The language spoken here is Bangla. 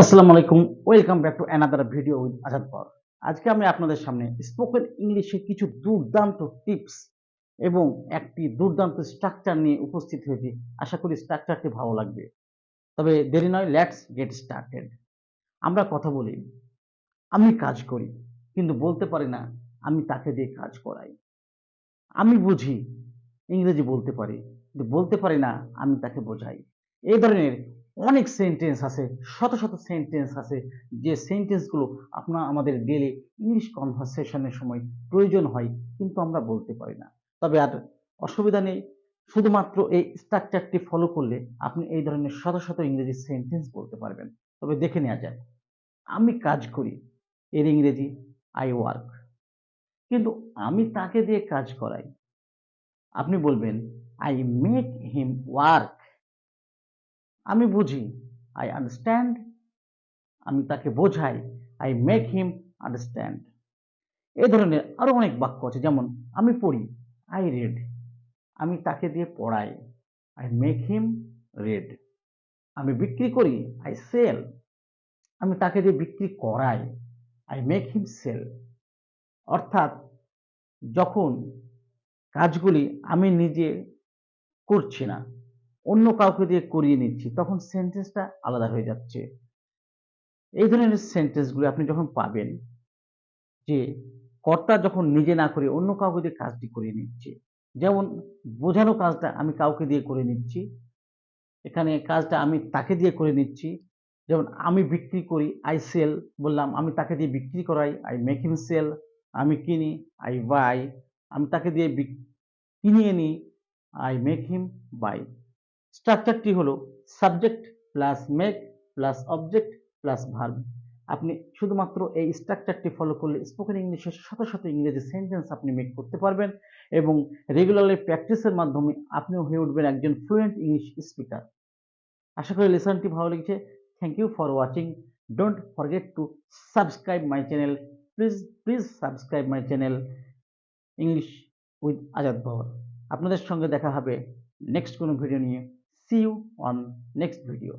আসসালামু আলাইকুম welcome back to another video with Azad পর আজকে আমি আপনাদের সামনে স্পোকেন ইংলিশে কিছু দুর্দান্ত টিপস এবং একটি দুর্দান্ত স্ট্রাকচার নিয়ে উপস্থিত হয়েছি। আশা করি স্ট্রাকচারটি ভালো লাগবে। তবে দেরি নয় লেটস গেট স্টার্টেড আমরা কথা বলি, আমি কাজ করি, কিন্তু বলতে পারি না, আমি তাকে দিয়ে কাজ করাই। আমি বুঝি, ইংরেজি বলতে পারি, কিন্তু বলতে পারি না, আমি তাকে বোঝাই। এই ধরনের অনেক সেন্টেন্স আছে, শত শত সেন্টেন্স আছে, যে সেন্টেন্সগুলো আপনার আমাদের ডেলি ইংলিশ কনভারসেশনের সময় প্রয়োজন হয়, কিন্তু আমরা বলতে পারি না। তবে আর অসুবিধা নেই, শুধুমাত্র এই স্ট্রাকচারটি ফলো করলে আপনি এই ধরনের শত শত ইংরেজি সেন্টেন্স বলতে পারবেন। তবে দেখে নেওয়া যায় আমি কাজ করি, এর ইংরেজি আই ওয়ার্ক কিন্তু আমি তাকে দিয়ে কাজ করাই। আপনি বলবেন আই মেক হিম ওয়ার্ক আমি বুঝি আই আন্ডারস্ট্যান্ড আমি তাকে বোঝাই আই মেক হিম আন্ডারস্ট্যান্ড এ ধরনের আরও অনেক বাক্য আছে, যেমন, আমি পড়ি আই রেড আমি তাকে দিয়ে পড়াই আই মেক হিম রেড আমি বিক্রি করি আই সেল আমি তাকে দিয়ে বিক্রি করাই আই মেক হিম সেল অর্থাৎ, যখন কাজগুলি আমি নিজে করছি না অন্য কাউকে দিয়ে করিয়ে নিচ্ছি, তখন সেন্টেন্সটা আলাদা হয়ে যাচ্ছে। এই ধরনের সেন্টেন্সগুলো আপনি যখন পাবেন, যে কর্তা যখন নিজে না করে অন্য কাউকে দিয়ে কাজটি করিয়ে নিচ্ছে, যেমন বোঝানো কাজটা আমি কাউকে দিয়ে করে নিচ্ছি, এখানে কাজটা আমি তাকে দিয়ে করে নিচ্ছি, যেমন আমি বিক্রি করি আই সেল বললাম, আমি তাকে দিয়ে বিক্রি করাই আই মেক হিম সেল আমি কিনি আই বাই আমি তাকে দিয়ে কিনিয়ে নিই আই মেক হিম বাই স্ট্রাকচারটি হলো? Subject plus make plus object plus verb আপনি শুধুমাত্র এই স্ট্রাকচারটি ফলো করলে স্পোকেন ইংলিশের শত শত ইংরেজি সেন্টেন্স আপনি মেক করতে পারবেন এবং রেগুলারলি প্র্যাকটিসের মাধ্যমে আপনিও হয়ে উঠবেন একজন ফ্লুয়েন্ট ইংলিশ স্পিকার আশা করি লেসনটি ভালো লেগেছে। Thank you for watching don't forget to subscribe my channel please please subscribe my channel English with Azad ভর আপনাদের সঙ্গে দেখা হবে নেক্সট কোনো ভিডিও নিয়ে। See you on next video